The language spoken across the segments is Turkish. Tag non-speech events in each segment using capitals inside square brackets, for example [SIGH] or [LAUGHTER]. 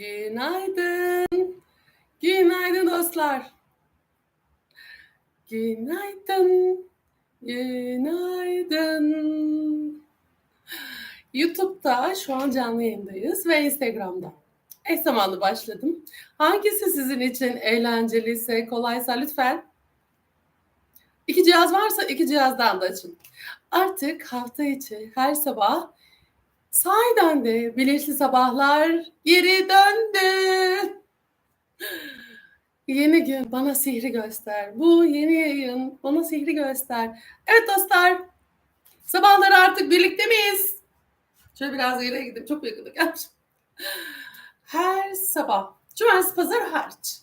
Günaydın. Günaydın dostlar. Günaydın. Günaydın. YouTube'da şu an canlı yayındayız ve Instagram'da. Eş zamanlı başladım. Hangisi sizin için eğlenceliyse, kolaysa lütfen iki cihaz varsa iki cihazdan da açın. Artık hafta içi her sabah sahiden de bilinçli sabahlar geri döndü. Yeni gün bana sihri göster. Bu yeni yayın bana sihri göster. Evet dostlar. Sabahları artık birlikte miyiz? Şöyle biraz geriye gidip çok yakındık. Her sabah. Cumartesi pazar hariç.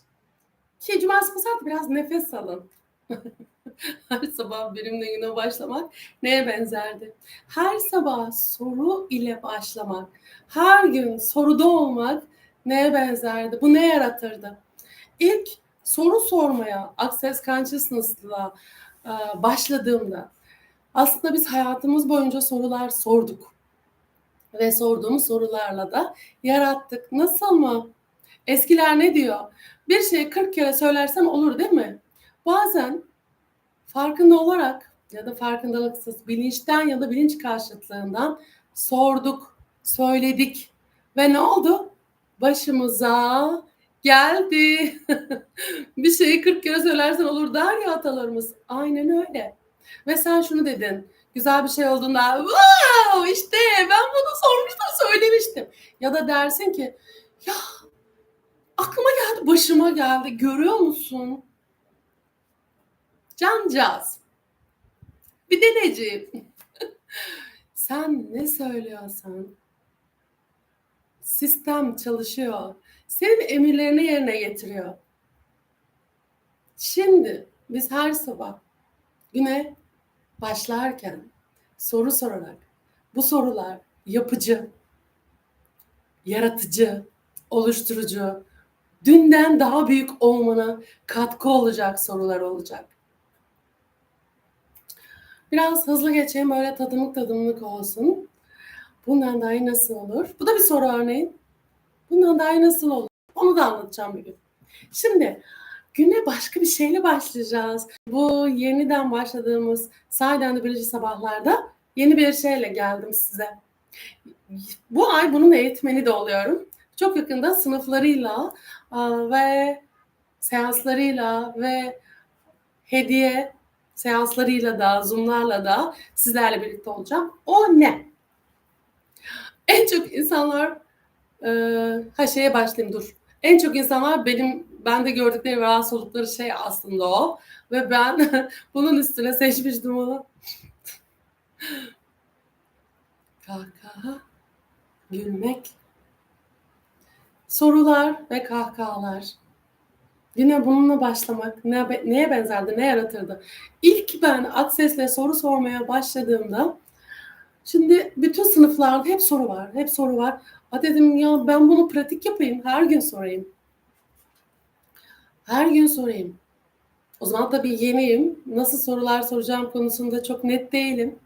Ki cumartesi pazar biraz nefes alın. [LAUGHS] [LAUGHS] Her sabah benimle güne başlamak neye benzerdi? Her sabah soru ile başlamak, her gün soruda olmak neye benzerdi? Bu ne yaratırdı? İlk soru sormaya Access Consciousness'la e, başladığımda aslında biz hayatımız boyunca sorular sorduk. Ve sorduğumuz sorularla da yarattık. Nasıl mı? Eskiler ne diyor? Bir şeyi 40 kere söylersen olur değil mi? Bazen farkında olarak ya da farkındalıksız bilinçten ya da bilinç karşıtlığından sorduk, söyledik ve ne oldu? Başımıza geldi. [LAUGHS] bir şeyi 40 kere söylersen olur der ya atalarımız. Aynen öyle. Ve sen şunu dedin. Güzel bir şey olduğunda wow işte ben bunu sormuştum söylemiştim. Ya da dersin ki ya aklıma geldi başıma geldi görüyor musun? Cancağız. Bir deneciğim. [LAUGHS] Sen ne söylüyorsan sistem çalışıyor. Senin emirlerini yerine getiriyor. Şimdi biz her sabah güne başlarken soru sorarak bu sorular yapıcı, yaratıcı, oluşturucu, dünden daha büyük olmana katkı olacak sorular olacak. Biraz hızlı geçeyim öyle tadımlık tadımlık olsun. Bundan daha iyi nasıl olur? Bu da bir soru örneğin. Bundan daha iyi nasıl olur? Onu da anlatacağım bir gün. Şimdi güne başka bir şeyle başlayacağız. Bu yeniden başladığımız sahiden de birinci sabahlarda yeni bir şeyle geldim size. Bu ay bunun eğitmeni de oluyorum. Çok yakında sınıflarıyla ve seanslarıyla ve hediye seanslarıyla da, zoomlarla da sizlerle birlikte olacağım. O ne? En çok insanlar e, ha şeye başlayayım dur. En çok insanlar benim bende gördükleri rahatsız oldukları şey aslında o. Ve ben [LAUGHS] bunun üstüne seçmiştim onu. Kahkaha, gülmek, sorular ve kahkahalar. Yine bununla başlamak ne, neye benzerdi, ne yaratırdı? İlk ben Akses'le soru sormaya başladığımda şimdi bütün sınıflarda hep soru var, hep soru var. A dedim ya ben bunu pratik yapayım, her gün sorayım. Her gün sorayım. O zaman tabii yeniyim. Nasıl sorular soracağım konusunda çok net değilim.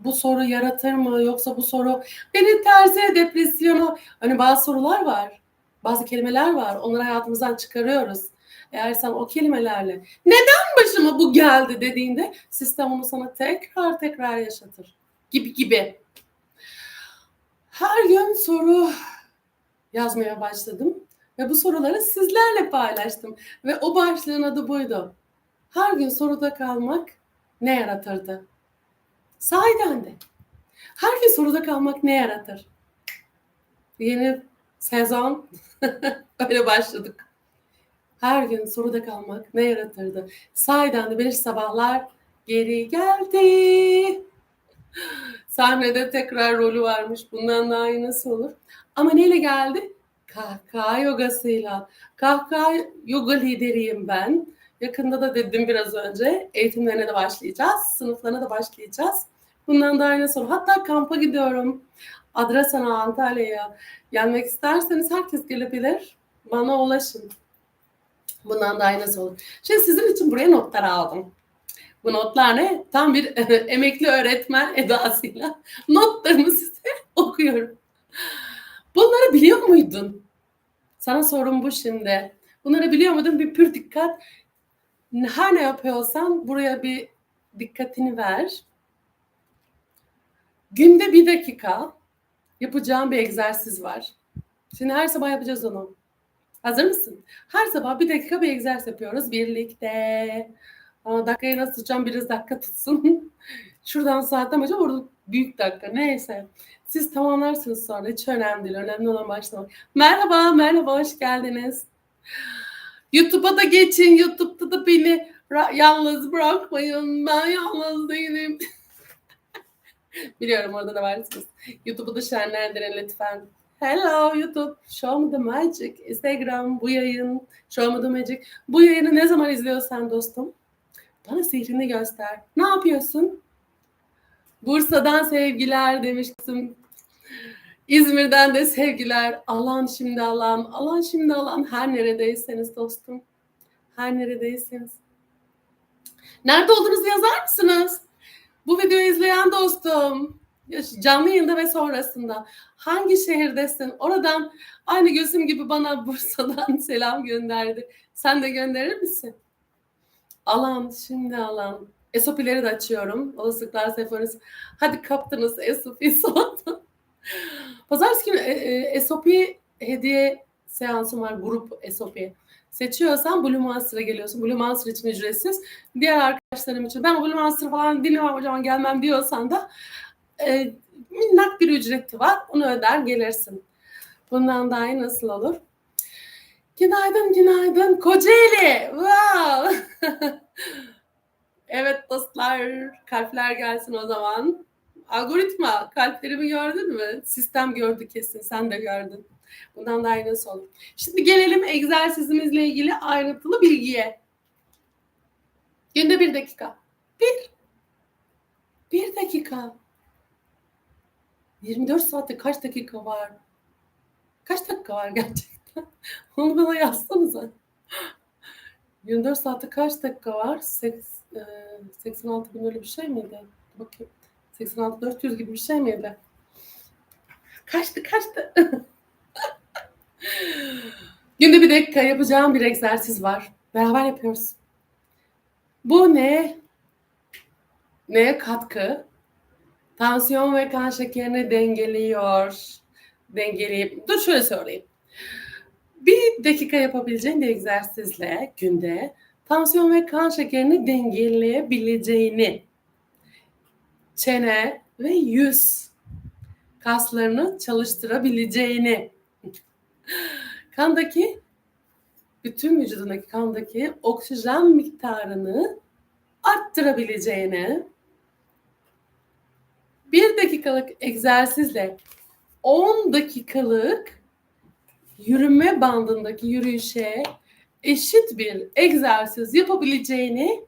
Bu soru yaratır mı yoksa bu soru beni terse depresyona hani bazı sorular var. Bazı kelimeler var. Onları hayatımızdan çıkarıyoruz. Eğer sen o kelimelerle neden başıma bu geldi dediğinde sistem onu sana tekrar tekrar yaşatır. Gibi gibi. Her gün soru yazmaya başladım ve bu soruları sizlerle paylaştım ve o başlığın adı buydu. Her gün soruda kalmak ne yaratırdı? Sahiden de. Her gün soruda kalmak ne yaratır? Yeni sezon [LAUGHS] öyle başladık. Her gün soruda kalmak ne yaratırdı? Sahiden de bir sabahlar geri geldi. [GASPS] Sahnede tekrar rolü varmış. Bundan daha iyi nasıl olur? Ama neyle geldi? Kahkaha yogasıyla. Kahkaha yoga lideriyim ben. Yakında da dedim biraz önce eğitimlerine de başlayacağız. Sınıflarına da başlayacağız. Bundan daha iyi nasıl olur? Hatta kampa gidiyorum. Adrasan'a, Antalya'ya gelmek isterseniz herkes gelebilir. Bana ulaşın. Bundan daha nasıl olur? Şimdi sizin için buraya notlar aldım. Bu notlar ne? Tam bir [LAUGHS] emekli öğretmen edasıyla [LAUGHS] notlarımı size [LAUGHS] okuyorum. Bunları biliyor muydun? Sana sorum bu şimdi. Bunları biliyor muydun? Bir pür dikkat. Her ne yapıyorsan buraya bir dikkatini ver. Günde bir dakika yapacağım bir egzersiz var. Şimdi her sabah yapacağız onu. Hazır mısın? Her sabah bir dakika bir egzersiz yapıyoruz birlikte. Ama dakikayı nasıl tutacağım? Biraz dakika tutsun. [LAUGHS] Şuradan saatten hocam orada büyük dakika neyse. Siz tamamlarsınız sonra hiç önemli değil. Önemli olan başlamak. Merhaba, merhaba hoş geldiniz. YouTube'a da geçin. YouTube'da da beni yalnız bırakmayın. Ben yalnız değilim. [LAUGHS] Biliyorum orada da varsınız. YouTube'u da şenlendirin lütfen. Hello YouTube, Show Me The Magic, Instagram bu yayın, Show Me The Magic. Bu yayını ne zaman izliyorsan dostum, bana sihrini göster. Ne yapıyorsun? Bursa'dan sevgiler demiş kızım. İzmir'den de sevgiler. Alan şimdi alan, alan şimdi alan. Her neredeyseniz dostum. Her neredeyseniz. Nerede olduğunuzu yazar mısınız? Bu videoyu izleyen dostum. Canlı yayında ve sonrasında. Hangi şehirdesin? Oradan aynı gözüm gibi bana Bursa'dan [LAUGHS] selam gönderdi. Sen de gönderir misin? Alan, şimdi alan. Esopileri de açıyorum. Olasılıklar seferiniz. Hadi kaptınız Esopi [LAUGHS] sonunda. Pazartesi günü e, e, Esopi hediye seansım var. Grup Esopi. Seçiyorsan Blue Monster'a geliyorsun. Blue Monster için ücretsiz. Diğer arkadaşlarım için ben Blue Monster falan dinlemem hocam gelmem diyorsan da e, minnak bir ücreti var. Onu öder gelirsin. Bundan daha iyi nasıl olur? Günaydın, günaydın. Kocaeli. Wow. [LAUGHS] evet dostlar, kalpler gelsin o zaman. Algoritma, kalplerimi gördün mü? Sistem gördü kesin, sen de gördün. Bundan daha iyi nasıl olur? Şimdi gelelim egzersizimizle ilgili ayrıntılı bilgiye. Günde bir dakika. Bir. Bir dakika. 24 saatte kaç dakika var? Kaç dakika var gerçekten? [LAUGHS] Onu bana yazsanıza. 24 saatte kaç dakika var? 86 bin öyle bir şey miydi? Bakayım. 86 400 gibi bir şey miydi? Kaçtı kaçtı? [LAUGHS] Günde bir dakika yapacağım bir egzersiz var. Beraber yapıyoruz. Bu ne? Neye katkı? Tansiyon ve kan şekerini dengeliyor. Dengeleyip, dur şöyle söyleyeyim. Bir dakika yapabileceğin bir egzersizle günde tansiyon ve kan şekerini dengeleyebileceğini, çene ve yüz kaslarını çalıştırabileceğini, kandaki bütün vücudundaki kandaki oksijen miktarını arttırabileceğini, bir dakikalık egzersizle 10 dakikalık yürüme bandındaki yürüyüşe eşit bir egzersiz yapabileceğini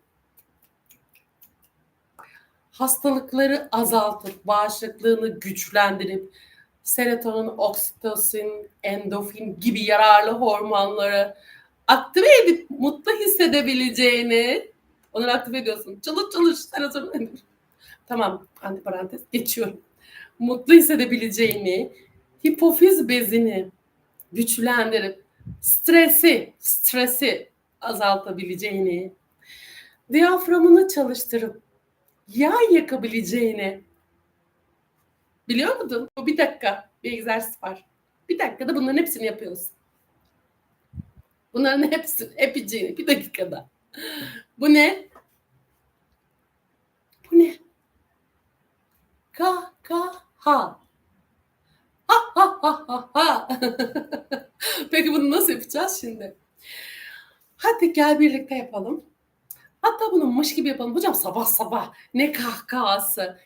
hastalıkları azaltıp bağışıklığını güçlendirip serotonin, oksitosin, endorfin gibi yararlı hormonları aktive edip mutlu hissedebileceğini onları aktive ediyorsun. Çalış çalış serotonin Tamam antiparantez geçiyorum. Mutlu hissedebileceğini, hipofiz bezini güçlendirip stresi, stresi azaltabileceğini, diyaframını çalıştırıp yağ yakabileceğini biliyor muydun? Bu bir dakika bir egzersiz var. Bir dakikada bunların hepsini yapıyoruz. Bunların hepsi, epiciğini bir dakikada. Bu ne? Bu ne? Ka ka ha. Ha ha ha ha ha. [LAUGHS] Peki bunu nasıl yapacağız şimdi? Hadi gel birlikte yapalım. Hatta bunu mış gibi yapalım. Hocam sabah sabah ne kahkahası.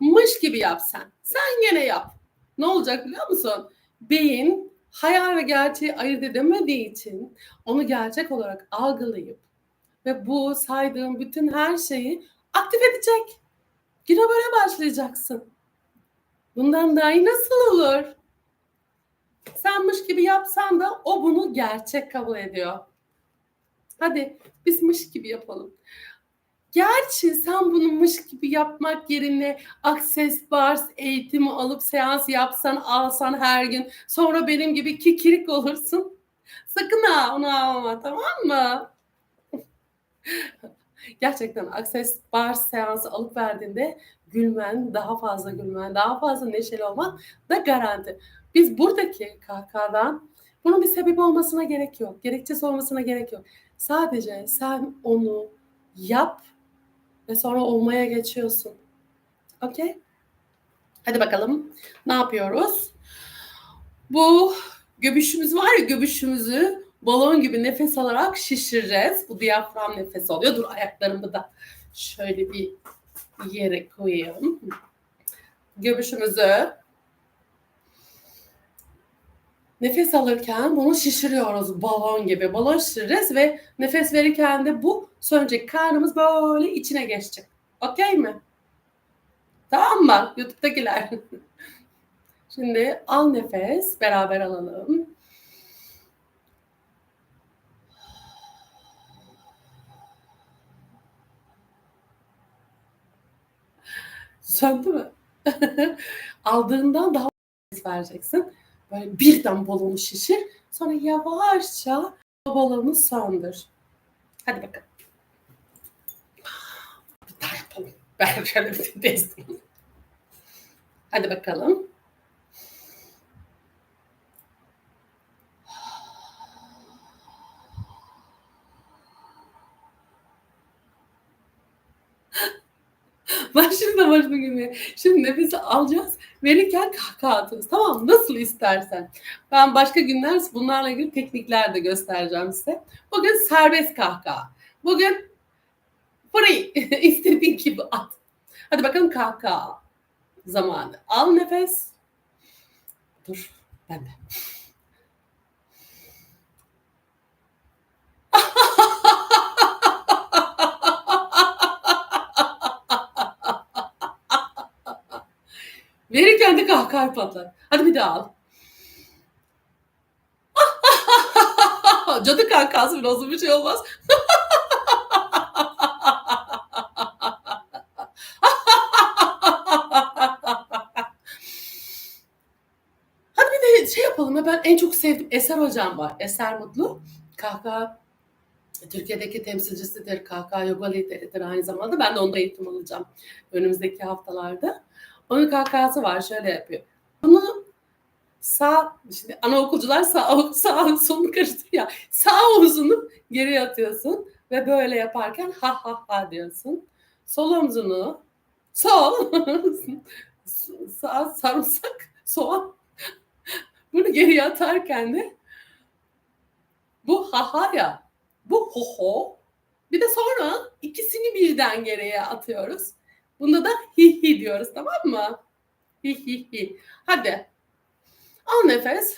Mış gibi yap sen. Sen gene yap. Ne olacak biliyor musun? Beyin hayal ve gerçeği ayırt edemediği için onu gerçek olarak algılayıp ve bu saydığım bütün her şeyi aktif edecek. Güne böyle başlayacaksın. Bundan daha iyi nasıl olur? Senmiş gibi yapsan da o bunu gerçek kabul ediyor. Hadi biz mış gibi yapalım. Gerçi sen bunu mış gibi yapmak yerine Access Bars eğitimi alıp seans yapsan alsan her gün sonra benim gibi kikirik olursun. Sakın ha onu alma tamam mı? [LAUGHS] Gerçekten Access Bar seansı alıp verdiğinde gülmen, daha fazla gülmen, daha fazla neşeli olman da garanti. Biz buradaki kahkahadan bunun bir sebebi olmasına gerek yok. Gerekçesi olmasına gerek yok. Sadece sen onu yap ve sonra olmaya geçiyorsun. Okey? Hadi bakalım. Ne yapıyoruz? Bu göbüşümüz var ya göbüşümüzü balon gibi nefes alarak şişireceğiz. Bu diyafram nefes oluyor. Dur ayaklarımı da şöyle bir yere koyayım. Göbüşümüzü nefes alırken bunu şişiriyoruz balon gibi. Balon şişireceğiz ve nefes verirken de bu sönecek. Karnımız böyle içine geçecek. Okey mi? Tamam mı? YouTube'dakiler. [LAUGHS] Şimdi al nefes. Beraber alalım. Söndü mü? [LAUGHS] Aldığından daha nefes vereceksin. Böyle birden balonu şişir. Sonra yavaşça balonu söndür. Hadi bakalım. Bir daha yapalım. Ben şöyle bir testim. Hadi bakalım. [LAUGHS] Başında başına gülmeye. Şimdi nefesi alacağız. Verirken kahkaha atıyoruz. Tamam? Nasıl istersen. Ben başka günler bunlarla ilgili teknikler de göstereceğim size. Bugün serbest kahkaha. Bugün free. [LAUGHS] İstediğin gibi at. Hadi bakalım kahkaha zamanı. Al nefes. Dur. Ben de. Verirken de kahkaha patlar. Hadi bir daha al. [LAUGHS] Cadı kahkahası bile olsun bir şey olmaz. [LAUGHS] Hadi bir de şey yapalım ya ben en çok sevdiğim Eser hocam var. Eser Mutlu. Kahkaha Türkiye'deki temsilcisidir. Kahkaha yoga lideridir aynı zamanda. Ben de onda eğitim alacağım önümüzdeki haftalarda. Onun kahkahası var şöyle yapıyor. Bunu sağ şimdi anaokulcular sağ sağ solunu karıştırıyor. Sağ omzunu geri atıyorsun ve böyle yaparken ha ha ha diyorsun. Sol omzunu sol [LAUGHS] sağ sarımsak soğan bunu geri atarken de bu ha ha ya bu ho ho bir de sonra ikisini birden geriye atıyoruz. Bunda da hi hi diyoruz tamam mı? Hi hi hi. Hadi. Al nefes.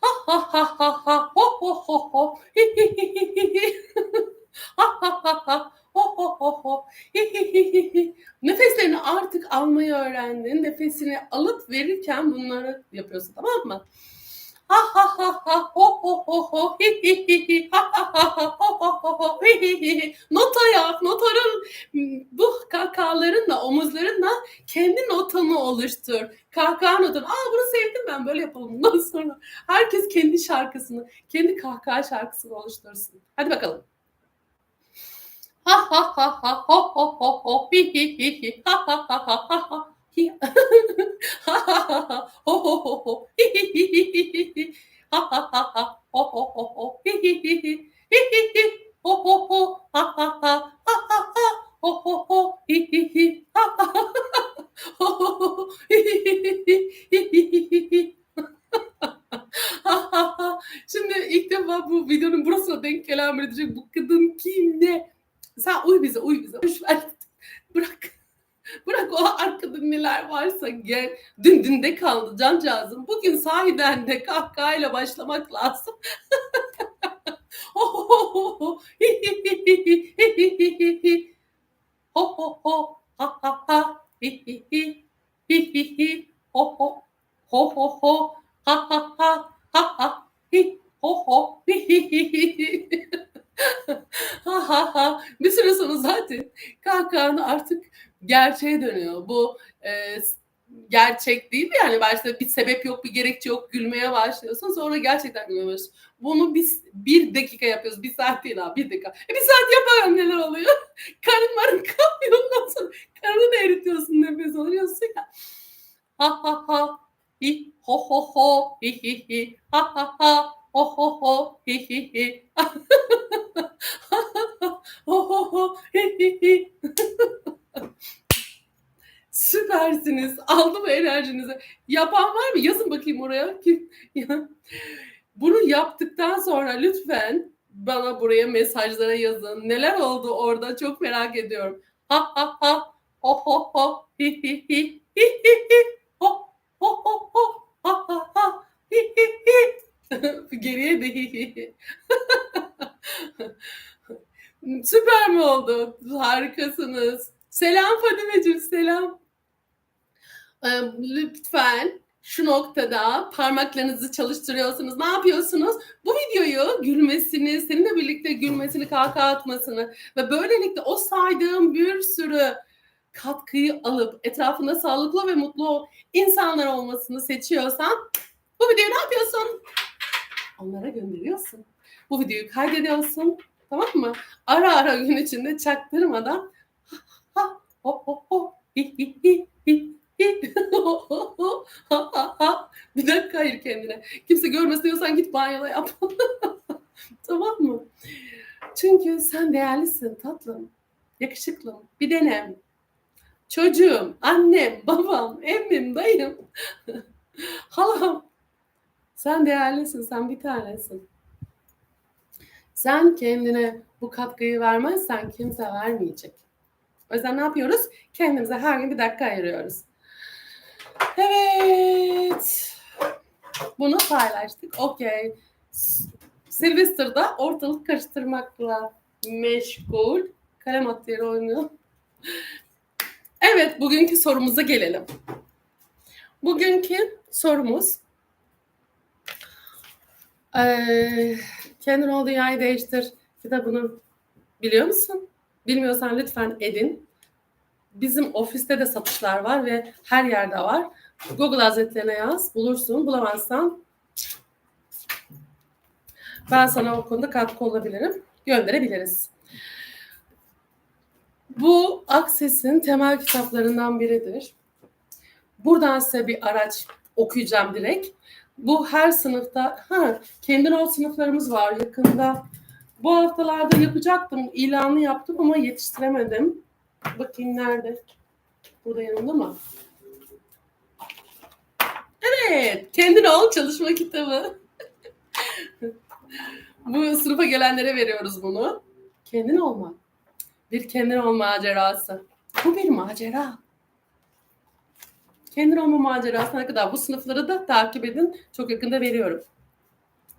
Ha ha ha ha ha ho ho ho ho hi hi hi hi hi [LAUGHS] ha ha ha ha ho ho ho ho hi hi hi hi hi Nefeslerini artık almayı öğrendin. Nefesini alıp verirken bunları yapıyorsun tamam mı? Ha ha ha ha ho ho ho ho hi hi hi hi ha ha ha ha ho ho ho ho hi hi hi hi Nota yap. Notanın bu kahkahalarınla, omuzlarınla kendi notanı oluştur. Kahkaha notanı. Aa bunu sevdim ben böyle yapalım bundan sonra. Herkes kendi şarkısını, kendi kahkaha şarkısını oluştursun. Hadi bakalım. Ha ha ha ha ho ho ho ho hi hi hi hi ha ha ha ha ha Şimdi ilk defa bu videonun burasına denk gelen biri diyecek bu kadın kim ne? Sen uy bize uy bize. Boş ver. Bırak. [LAUGHS] Bırak o arkada neler varsa gel. Dün dünde kaldı cancağızım. Bugün sahiden de kahkahayla başlamak lazım. bir süre sonra zaten kahkahanı artık gerçeğe dönüyor. Bu e, gerçek değil mi? Yani başta bir sebep yok, bir gerekçe yok, gülmeye başlıyorsun. Sonra gerçekten başlıyorsun. Bunu biz bir dakika yapıyoruz. Bir saat değil abi, bir dakika. E bir saat yapamam neler oluyor? [LAUGHS] Karın marın kalmıyor. Ondan sonra karını da eritiyorsun, nefes alıyorsun ya. Ha ha ha. Hi ho ho ho. Hi hi hi. Ha ha ha. Ho ho ho. Hi hi hi. [LAUGHS] ho ho ho. Hi hi hi. [LAUGHS] Süpersiniz. Aldım enerjinizi. Yapan var mı? Yazın bakayım oraya. [LAUGHS] Bunu yaptıktan sonra lütfen bana buraya mesajlara yazın. Neler oldu orada çok merak ediyorum. Ha ha ha. Ho ho ho. Hi hi hi. Hi hi hi. Ho ho ho ho. Ha ha ha. Hi hi hi. [LAUGHS] Geriye de hi hi hi. [LAUGHS] Süper mi oldu? Harikasınız. Selam Fadimeciğim, selam. Ee, lütfen şu noktada parmaklarınızı çalıştırıyorsunuz. Ne yapıyorsunuz? Bu videoyu gülmesini, seninle birlikte gülmesini, kahkaha atmasını ve böylelikle o saydığım bir sürü katkıyı alıp etrafında sağlıklı ve mutlu insanlar olmasını seçiyorsan bu videoyu ne yapıyorsun? Onlara gönderiyorsun. Bu videoyu kaydediyorsun. Tamam mı? Ara ara gün içinde çaktırmadan [LAUGHS] ha ha ho ho ho hi hi hi hi [LAUGHS] bir dakika hayır kendine. Kimse görmesin diyorsan git banyoda yap. [LAUGHS] tamam mı? Çünkü sen değerlisin tatlım. Yakışıklım. Bir denem. Çocuğum, annem, babam, emmim, dayım, [LAUGHS] halam. Sen değerlisin, sen bir tanesin. Sen kendine bu katkıyı vermezsen kimse vermeyecek. O yüzden ne yapıyoruz? Kendimize her gün bir dakika ayırıyoruz. Evet. Bunu paylaştık. Okey. Sylvester'da ortalık karıştırmakla meşgul. Kalem attı yere oynuyor. Evet, bugünkü sorumuza gelelim. Bugünkü sorumuz ee, Kendin ol dünyayı değiştir kitabını biliyor musun? Bilmiyorsan lütfen edin. Bizim ofiste de satışlar var ve her yerde var. Google Hazretlerine yaz, bulursun. Bulamazsan ben sana o konuda katkı olabilirim. Gönderebiliriz. Bu Akses'in temel kitaplarından biridir. Buradan size bir araç okuyacağım direkt. Bu her sınıfta, ha kendin ol sınıflarımız var yakında. Bu haftalarda yapacaktım, ilanı yaptım ama yetiştiremedim. Bakayım nerede? Burada yanımda mı? Evet, kendin ol çalışma kitabı. [LAUGHS] Bu sınıfa gelenlere veriyoruz bunu. Kendin olma. Bir kendin olma macerası. Bu bir macera. Kendin olma macerasına kadar bu sınıfları da takip edin. Çok yakında veriyorum.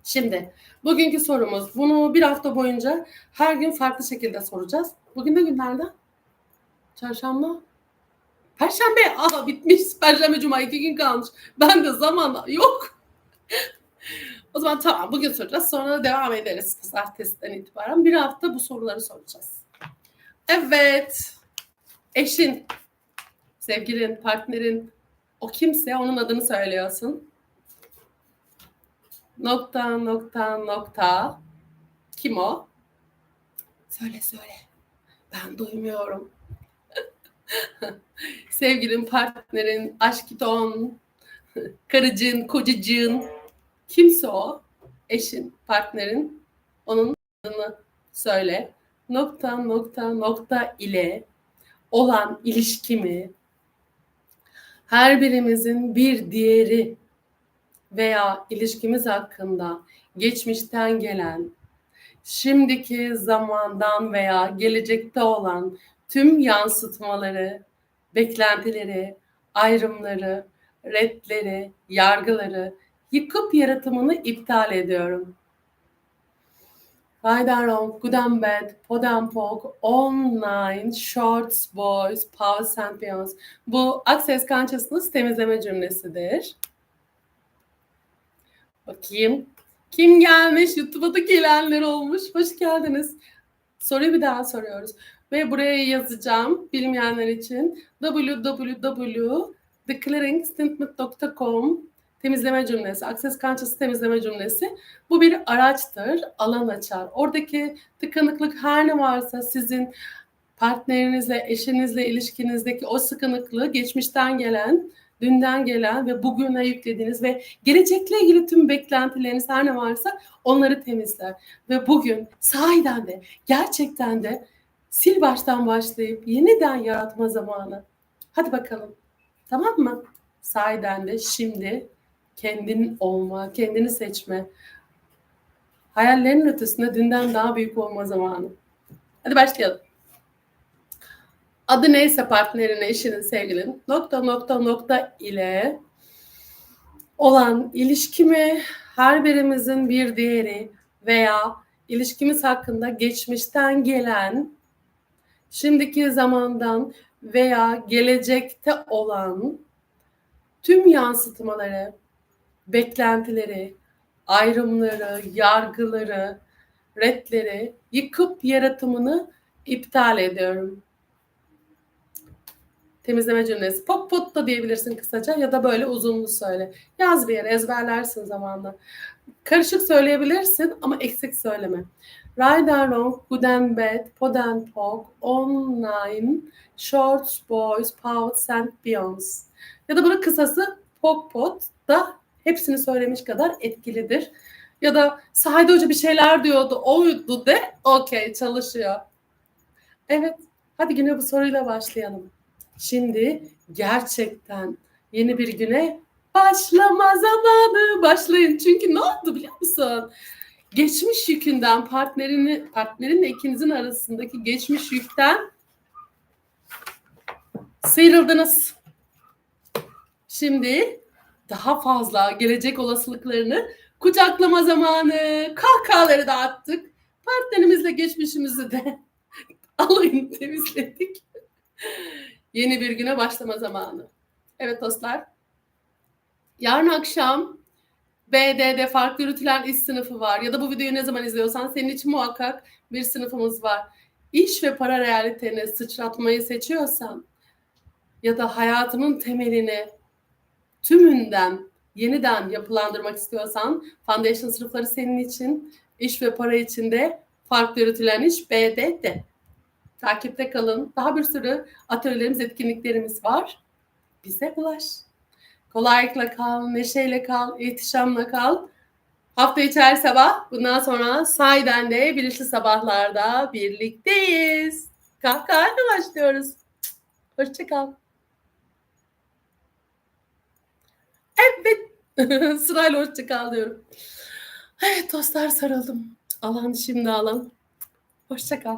Şimdi bugünkü sorumuz. Bunu bir hafta boyunca her gün farklı şekilde soracağız. Bugün de günlerden? Çarşamba? Perşembe. Aa bitmiş. Perşembe, cuma iki gün kalmış. Ben de zaman yok. o zaman tamam bugün soracağız. Sonra devam ederiz pazartesiden itibaren. Bir hafta bu soruları soracağız. Evet. Eşin, sevgilin, partnerin, o kimse onun adını söylüyorsun. Nokta nokta nokta. Kim o? Söyle söyle. Ben duymuyorum. [LAUGHS] Sevgilin, partnerin, aşkiton, [LAUGHS] karıcığın, kocacığın. Kimse o. Eşin, partnerin. Onun adını söyle. Nokta nokta nokta ile olan ilişkimi her birimizin bir diğeri veya ilişkimiz hakkında geçmişten gelen, şimdiki zamandan veya gelecekte olan tüm yansıtmaları, beklentileri, ayrımları, redleri, yargıları yıkıp yaratımını iptal ediyorum. Right and wrong, good and bad, pod online, shorts, boys, powers and beyonds. Bu Access Consciousness temizleme cümlesidir. Bakayım. Kim gelmiş? YouTube'a da gelenler olmuş. Hoş geldiniz. Soruyu bir daha soruyoruz. Ve buraya yazacağım bilmeyenler için www theclearingstatement.com temizleme cümlesi, Access Conscious temizleme cümlesi. Bu bir araçtır, alan açar. Oradaki tıkanıklık her ne varsa sizin partnerinizle, eşinizle ilişkinizdeki o sıkınıklığı geçmişten gelen, dünden gelen ve bugüne yüklediğiniz ve gelecekle ilgili tüm beklentileriniz her ne varsa onları temizler. Ve bugün sahiden de gerçekten de sil baştan başlayıp yeniden yaratma zamanı. Hadi bakalım. Tamam mı? Sahiden de şimdi kendin olma, kendini seçme. Hayallerin ötesinde dünden daha büyük olma zamanı. Hadi başlayalım. Adı neyse partnerin, eşinin, sevgilin nokta nokta nokta ile olan ilişkimi her birimizin bir değeri veya ilişkimiz hakkında geçmişten gelen şimdiki zamandan veya gelecekte olan tüm yansıtmaları, beklentileri, ayrımları, yargıları, redleri yıkıp yaratımını iptal ediyorum. Temizleme cümlesi. Pop pot da diyebilirsin kısaca ya da böyle uzunlu söyle. Yaz bir yere ezberlersin zamanla. Karışık söyleyebilirsin ama eksik söyleme. Right and wrong, good and bad, pod and pok, online, shorts, boys, pouts and beyonds. Ya da bunun kısası pok pot da hepsini söylemiş kadar etkilidir. Ya da Sahide Hoca bir şeyler diyordu, oydu de, okey çalışıyor. Evet, hadi güne bu soruyla başlayalım. Şimdi gerçekten yeni bir güne başlama zamanı. Başlayın. Çünkü ne oldu biliyor musun? Geçmiş yükünden partnerini partnerinle ikinizin arasındaki geçmiş yükten sıyrıldınız. Şimdi daha fazla gelecek olasılıklarını kucaklama zamanı. Kahkahaları dağıttık. Partnerimizle geçmişimizi de [LAUGHS] alayını temizledik. Yeni bir güne başlama zamanı. Evet dostlar. Yarın akşam BD'de farklı yürütülen iş sınıfı var. Ya da bu videoyu ne zaman izliyorsan senin için muhakkak bir sınıfımız var. İş ve para realitene sıçratmayı seçiyorsan ya da hayatının temelini tümünden yeniden yapılandırmak istiyorsan foundation sınıfları senin için iş ve para için de farklı yürütülen iş BD'de. Takipte kalın. Daha bir sürü atölyelerimiz, etkinliklerimiz var. Bize ulaş. Kolaylıkla kal, neşeyle kal, ihtişamla kal. Hafta içi her sabah, bundan sonra sahiden de bilinçli sabahlarda birlikteyiz. Kahkahayla başlıyoruz. Hoşçakal. Evet. [LAUGHS] Sırayla hoşçakal diyorum. Evet dostlar sarıldım. Alan şimdi alan. Hoşçakal.